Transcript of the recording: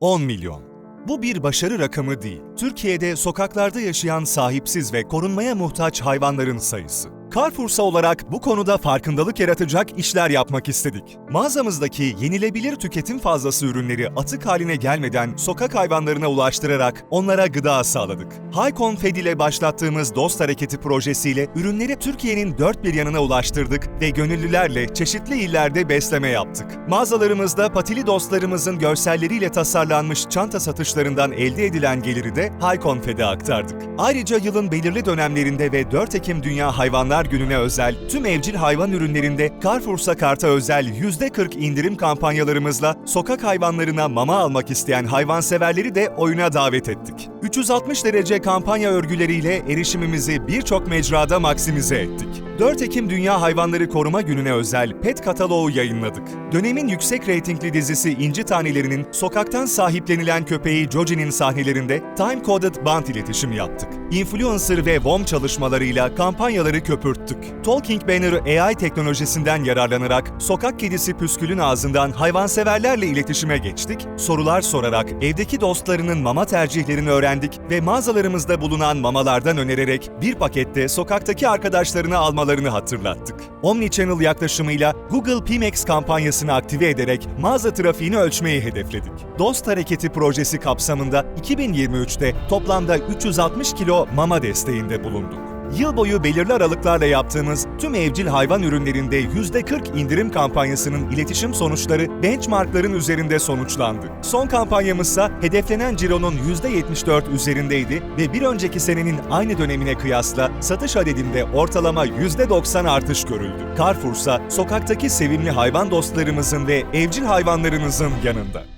10 milyon. Bu bir başarı rakamı değil. Türkiye'de sokaklarda yaşayan sahipsiz ve korunmaya muhtaç hayvanların sayısı. Carrefour'sa olarak bu konuda farkındalık yaratacak işler yapmak istedik. Mağazamızdaki yenilebilir tüketim fazlası ürünleri atık haline gelmeden sokak hayvanlarına ulaştırarak onlara gıda sağladık. Haycon Fed ile başlattığımız Dost Hareketi projesiyle ürünleri Türkiye'nin dört bir yanına ulaştırdık ve gönüllülerle çeşitli illerde besleme yaptık. Mağazalarımızda patili dostlarımızın görselleriyle tasarlanmış çanta satışlarından elde edilen geliri de Haycon Fed'e aktardık. Ayrıca yılın belirli dönemlerinde ve 4 Ekim Dünya Hayvanlar Günü'ne özel tüm evcil hayvan ürünlerinde Carrefour'sa karta özel %40 indirim kampanyalarımızla sokak hayvanlarına mama almak isteyen hayvanseverleri de oyuna davet ettik. 360 derece kampanya örgüleriyle erişimimizi birçok mecrada maksimize ettik. 4 Ekim Dünya Hayvanları Koruma Günü'ne özel pet kataloğu yayınladık. Dönemin yüksek reytingli dizisi İnci Tanelerinin sokaktan sahiplenilen köpeği Joji'nin sahnelerinde time-coded bant iletişimi yaptık. Influencer ve WOM çalışmalarıyla kampanyaları köpürttük. Talking Banner AI teknolojisinden yararlanarak sokak kedisi püskülün ağzından hayvanseverlerle iletişime geçtik, sorular sorarak evdeki dostlarının mama tercihlerini öğrendik ve mağazalarımızda bulunan mamalardan önererek bir pakette sokaktaki arkadaşlarını almalarını hatırlattık. Omnichannel yaklaşımıyla Google PMax kampanyasını aktive ederek mağaza trafiğini ölçmeyi hedefledik. Dost Hareketi projesi kapsamında 2023'te toplamda 360 kilo mama desteğinde bulunduk. Yıl boyu belirli aralıklarla yaptığımız tüm evcil hayvan ürünlerinde %40 indirim kampanyasının iletişim sonuçları benchmarkların üzerinde sonuçlandı. Son kampanyamızsa hedeflenen cironun %74 üzerindeydi ve bir önceki senenin aynı dönemine kıyasla satış adedinde ortalama %90 artış görüldü. Carrefour'sa sokaktaki sevimli hayvan dostlarımızın ve evcil hayvanlarınızın yanında.